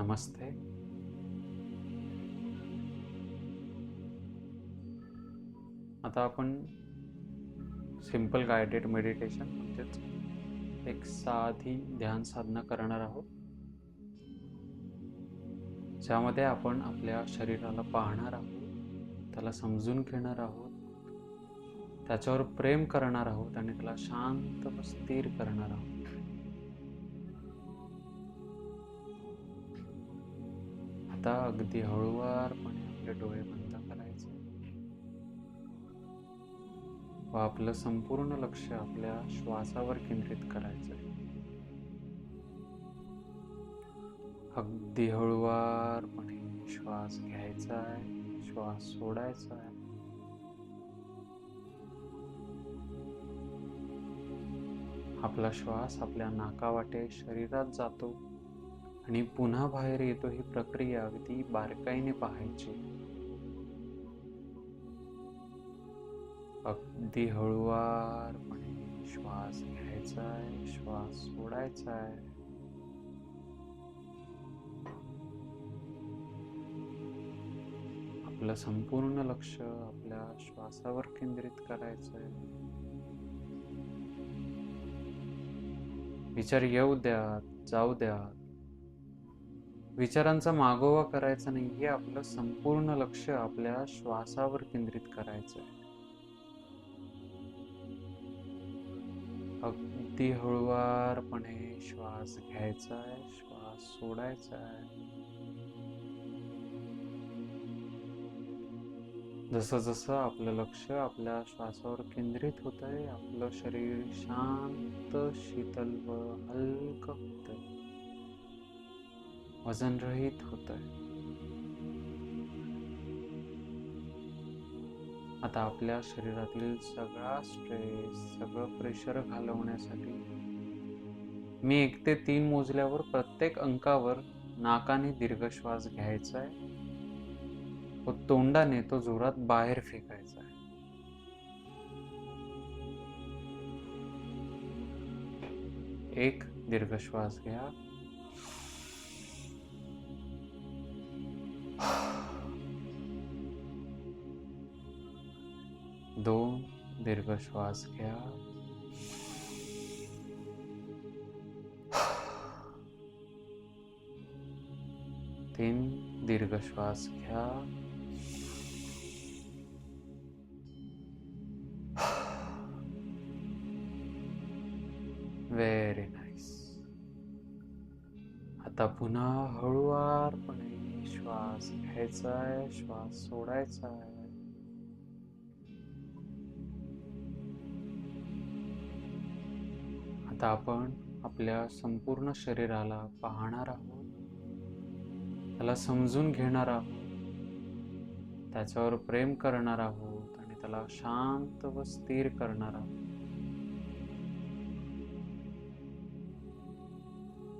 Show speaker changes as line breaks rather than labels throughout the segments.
नमस्ते. आता आपण simple guided meditation म्हणजेच एक साधी ध्यान साधना करणार आहोत. ज्यामध्ये आपण आपल्या शरीराला पाहणार आहोत त्याला समजून घेणार आहोत त्याच्यावर प्रेम करणार आहोत आणि त्याला शांत व स्थिर करणार आहोत. आता अगदी हळूवारपणे आपले डोळे बंद करायचे. व आपलं संपूर्ण लक्ष आपल्या श्वासावर केंद्रित करायचं आहे अगदी हळूवारपणे श्वास घ्यायचा आहे श्वास सोडायचा आहे आपला श्वास आपल्या नाकावाटे शरीरात जातो. आणि पुन्हा बाहेर येतो ही प्रक्रिया अगदी बारकाईने पाहायची. अगदी हळुवारपणे श्वास घ्यायचा आहे श्वास सोडायचा आहे आपलं संपूर्ण लक्ष आपल्या श्वासावर केंद्रित करायचं आहे विचार येऊ द्या जाऊ द्या. विचारांचा मागोवा करायचा नाही हे आपलं संपूर्ण लक्ष आपल्या श्वासावर केंद्रित करायचं आहे अगदी हळुवारपणे श्वास घ्यायचा आहे श्वास सोडायचा आहे जसं जसं आपलं लक्ष आपल्या श्वासावर केंद्रित होत आहे आपलं शरीर शांत शीतल व हलकं होत आहे वजनरहित होत आहे आता आपल्या शरीरातील सगळा स्ट्रेस सगळं प्रेशर घालवण्यासाठी मी एक ते तीन मोजल्यावर प्रत्येक अंकावर नाकाने दीर्घ श्वास घ्यायचा आहे व तोंडाने तो जोरात बाहेर फेकायचा आहे एक दीर्घ श्वास घ्या. श्वास घ्या. तीन दीर्घ श्वास घ्या. व्हेरी नाईस आता पुन्हा हळुवारपणे श्वास घ्यायचा आहे श्वास सोडायचा आहे आता आपण आपल्या संपूर्ण शरीराला पाहणार आहोत त्याला समजून घेणार आहोत त्याच्यावर प्रेम करणार आहोत आणि त्याला शांत व स्थिर करणार आहोत.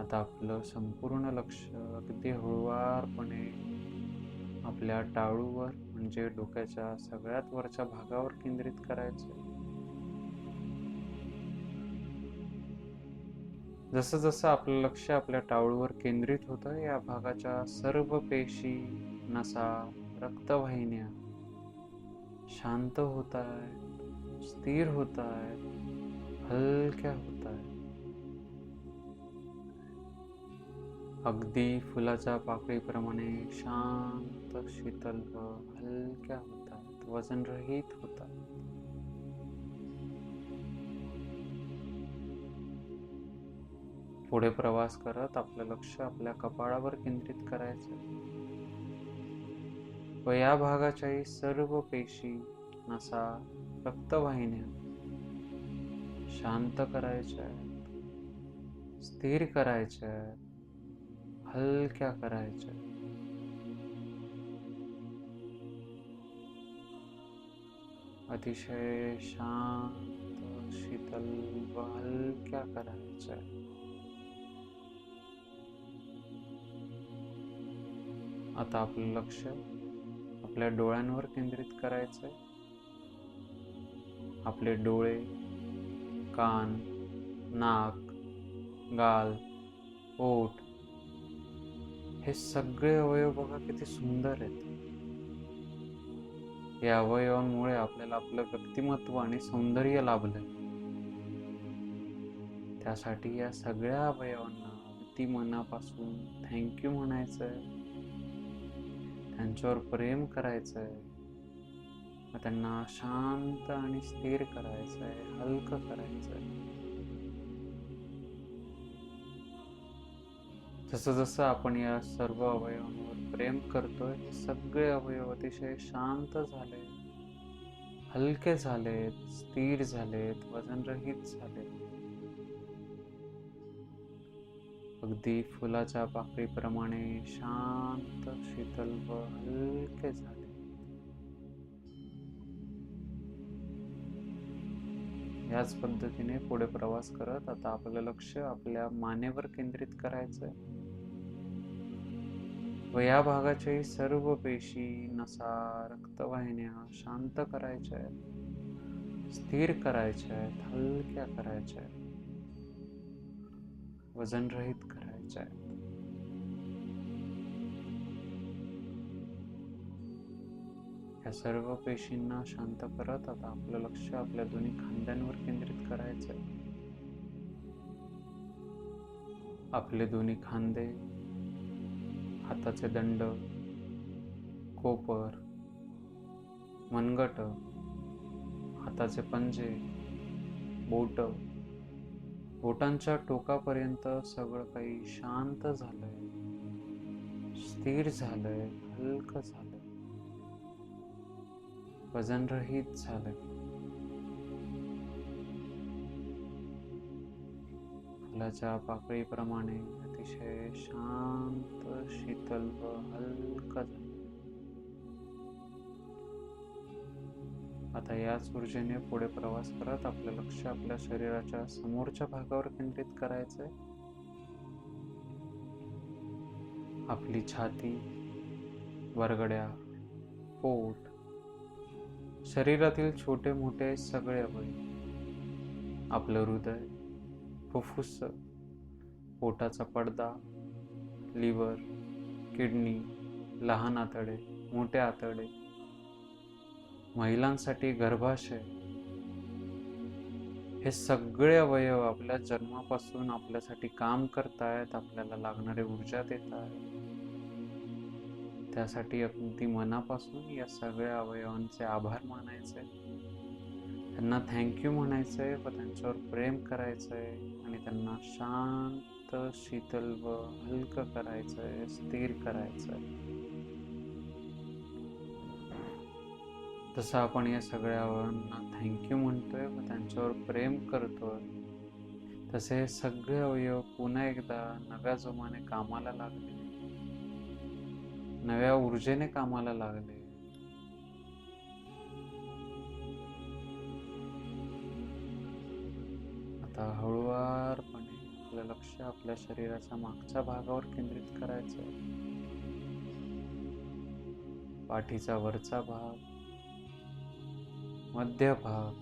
आता आपलं संपूर्ण लक्ष अगदी हळुवारपणे आपल्या टाळूवर म्हणजे डोक्याच्या सगळ्यात वरच्या भागावर केंद्रित करायचं जसं जसं आपलं लक्ष आपल्या टाळूवर केंद्रित होतं या भागाच्या सर्व पेशी नसा रक्तवाहिन्या शांत होत आहेत स्थिर होत आहेत हलक्या होत आहेत अगदी फुलाच्या पाकळीप्रमाणे शांत शीतल व हलक्या होतात वजनरहित वजन रहित होतात पुढे प्रवास करत आपलं लक्ष आपल्या कपाळावर केंद्रित करायचं. व या भागाच्याही सर्व पेशी नसा रक्तवाहिन्या शांत करायच्या स्थिर करायच्या हलक्या करायच्या अतिशय शांत शीतल व हलक्या करायच्या आता आपलं लक्ष आपल्या डोळ्यांवर केंद्रित करायचंय. आपले डोळे कान नाक गाल ओठ हे सगळे अवयव बघा किती सुंदर आहेत. या अवयवांमुळे आपल्याला आपलं व्यक्तिमत्व आणि सौंदर्य लाभलंय. त्यासाठी या सगळ्या अवयवांना ती मनापासून थँक्यू म्हणायचंय. त्यांच्यावर प्रेम करायचं मग त्यांना शांत आणि स्थिर करायचं आहे हलकं आहे जसं जसं आपण या सर्व अवयवांवर प्रेम करतोय सगळे अवयव अतिशय शांत झाले हलके झालेत स्थिर झालेत वजनरहित झालेत. अगदी फुलाच्या पाकळीप्रमाणे शांत शीतल व हलके झाले. याच पद्धतीने पुढे प्रवास करत आता आपलं लक्ष आपल्या मानेवर केंद्रित करायचंय. व या भागाचे सर्व पेशी नसा रक्तवाहिन्या शांत करायच्या आहेत. स्थिर करायच्या आहेत हलक्या करायच्या आहेत. वजनरहित करायच्या आहेत या सर्व पेशींना शांत करत आता आपलं लक्ष आपल्या दोन्ही खांद्यांवर केंद्रित करायचंय आपले दोन्ही खांदे हाताचे दंड कोपर मनगट हाताचे पंजे बोट बोटांच्या टोकापर्यंत सगळं काही शांत झालंय. स्थिर झालंय हलकं झालंय. वजनरहित झालंय. फुलाच्या पाकळीप्रमाणे अतिशय शांत शीतल व हलक झालं आता याच ऊर्जेने पुढे प्रवास करत आपलं लक्ष आपल्या शरीराच्या समोरच्या भागावर केंद्रित करायचंय. आपली छाती वरगड्या पोट शरीरातील छोटे मोठे सगळे अवयव आपलं हृदय फुफ्फुस पोटाचा पडदा लिव्हर किडनी लहान आतडे मोठे आतडे महिलांसाठी गर्भाशय. हे सगळे अवयव आपल्या जन्मापासून आपल्यासाठी काम करतायत आपल्याला लागणारे ऊर्जा देत आहेत त्यासाठी अगदी मनापासून या सगळ्या अवयवांचे आभार मानायचे. त्यांना थँक्यू म्हणायचंय व त्यांच्यावर प्रेम करायचंय आणि त्यांना शांत शीतल व हलकं करायचंय स्थिर करायचंय तसं आपण या सगळ्या थँक्यू म्हणतोय व त्यांच्यावर प्रेम करतोय. तसे हे सगळे अवयव पुन्हा एकदा नव्या जोमाने कामाला लागले. नव्या ऊर्जेने कामाला लागले. आता हळुवारपणे आपलं लक्ष आपल्या शरीराच्या मागच्या भागावर केंद्रित करायचं. पाठीचा वरचा भाग मध्य भाग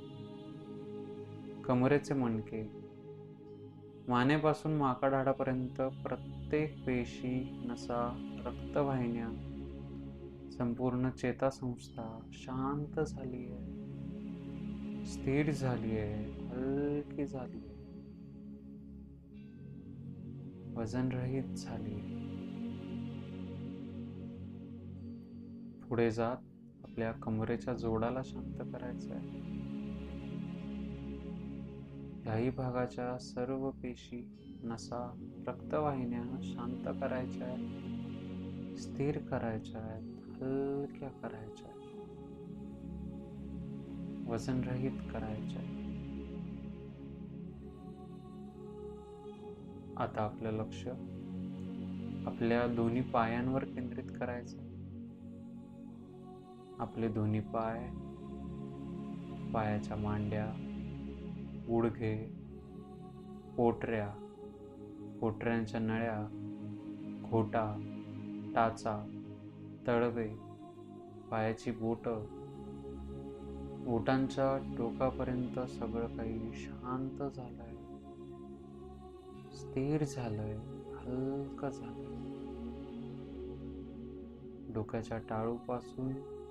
कमरेचे मणके. मानेपासून माकाढाडापर्यंत प्रत्येक पेशी नसा रक्तवाहिन्या संपूर्ण चेतासंस्था शांत झाली आहे स्थिर झाली आहे हलकी झाली आहे वजनरहित झाली आहे पुढे जात आपल्या कमरेच्या जोडाला शांत करायचं आहे याही भागाच्या सर्व पेशी नसा रक्तवाहिन्या शांत करायच्या आहेत स्थिर करायच्या आहेत हलक्या करायच्या आहेत वजनरहित करायच्या आहेत आता आपलं लक्ष आपल्या दोन्ही पायांवर केंद्रित करायचं आपले दोन्ही पाय पायाच्या मांड्या गुडघे पोटऱ्या पोटऱ्यांच्या नळ्या घोटा टाचा तळवे पायाची बोटं. बोटांच्या टोकापर्यंत सगळं काही शांत झालंय. स्थिर झालंय हलकं झालंय. डोक्याच्या टाळूपासून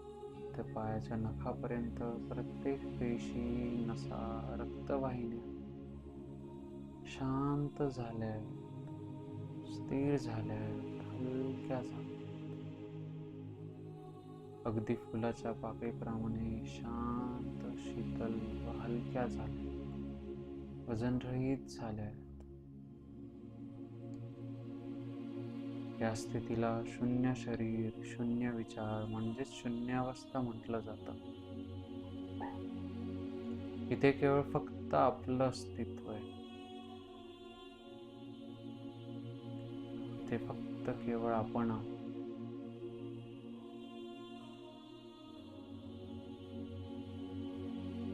ते पायाच्या नखापर्यंत प्रत्येक पेशी नसा रक्तवाहिन्या शांत झाल्या स्थिर झाल्या हलक्या झाल्या अगदी फुलाच्या पाकळीप्रमाणे शांत शीतल व हलक्या झाल्या वजनरहित झाल्या या स्थितीला शून्य शरीर शून्य विचार म्हणजेच शून्यावस्था म्हटलं जातं. इथे केवळ फक्त आपलं अस्तित्व आहे. ते फक्त केवळ आपण आहोत.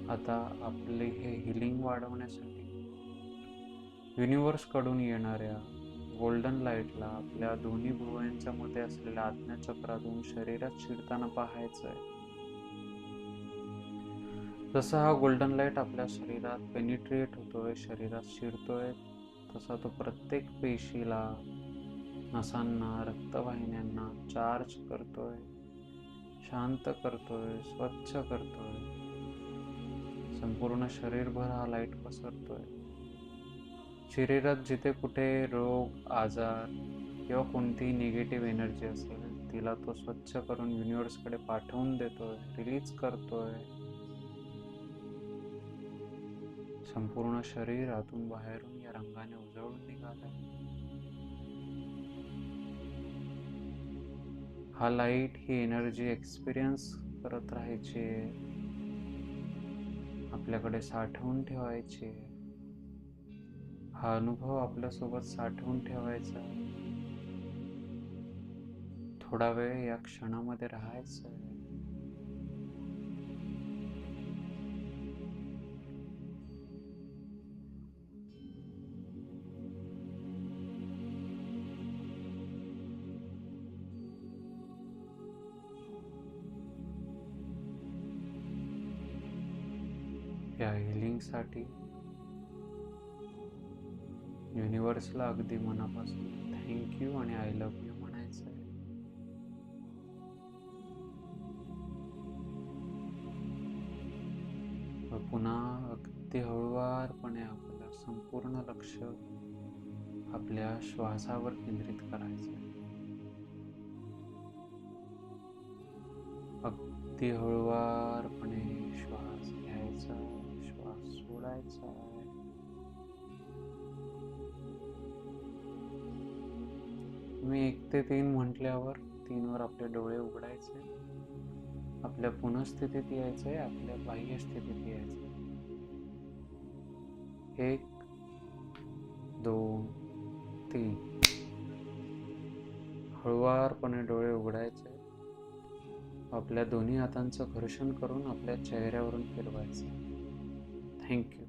आता आपले हे हिलिंग वाढवण्यासाठी युनिवर्सकडून येणाऱ्या गोल्डन लाईटला आपल्या दोन्ही भुवयांच्या मध्ये असलेल्या आज्ञाचक्रातून शरीरात शिरताना पाहायचं आहे जसा हा गोल्डन लाइट आपल्या शरीरात पेनिट्रिएट होतोय शरीरात शिरतोय तसा तो प्रत्येक पेशीला नसांना रक्तवाहिन्यांना चार्ज करतोय शांत करतोय स्वच्छ करतोय. संपूर्ण शरीरभर हा लाइट पसरतोय. शरीरात जिथे कुठे रोग आजार किंवा कोणतीही निगेटिव्ह एनर्जी असेल तिला तो स्वच्छ करून युनिवर्सकडे पाठवून देतोय रिलीज करतोय. संपूर्ण शरीर आतून बाहेरून या रंगाने उजळून निघालंय. हा लाइट ही एनर्जी एक्सपिरियन्स करत राहायची. आपल्याकडे साठवून ठेवायची. हा अनुभव आपल्यासोबत साठवून ठेवायचा. थोडा वेळ या क्षणामध्ये राहायचं या हिलिंगसाठी युनिवर्सला अगदी मनापासून थँक्यू आणि आय लव्ह यू म्हणायचं आहे पुन्हा अगदी हळुवारपणे आपलं संपूर्ण लक्ष आपल्या श्वासावर केंद्रित करायचं आहे अगदी हळुवारपणे श्वास घ्यायचा श्वास सोडायचा. एक ते तीन म्हटल्यावर तीनवर आपले डोळे उघडायचे. आपल्या पुनःस्थितीत यायचे आपल्या बाह्य स्थितीत यायचे. एक दोन तीन. हळुवारपणे डोळे उघडायचे. आपल्या दोन्ही हातांचं घर्षण करून आपल्या चेहऱ्यावरून फिरवायचं. थँक्यू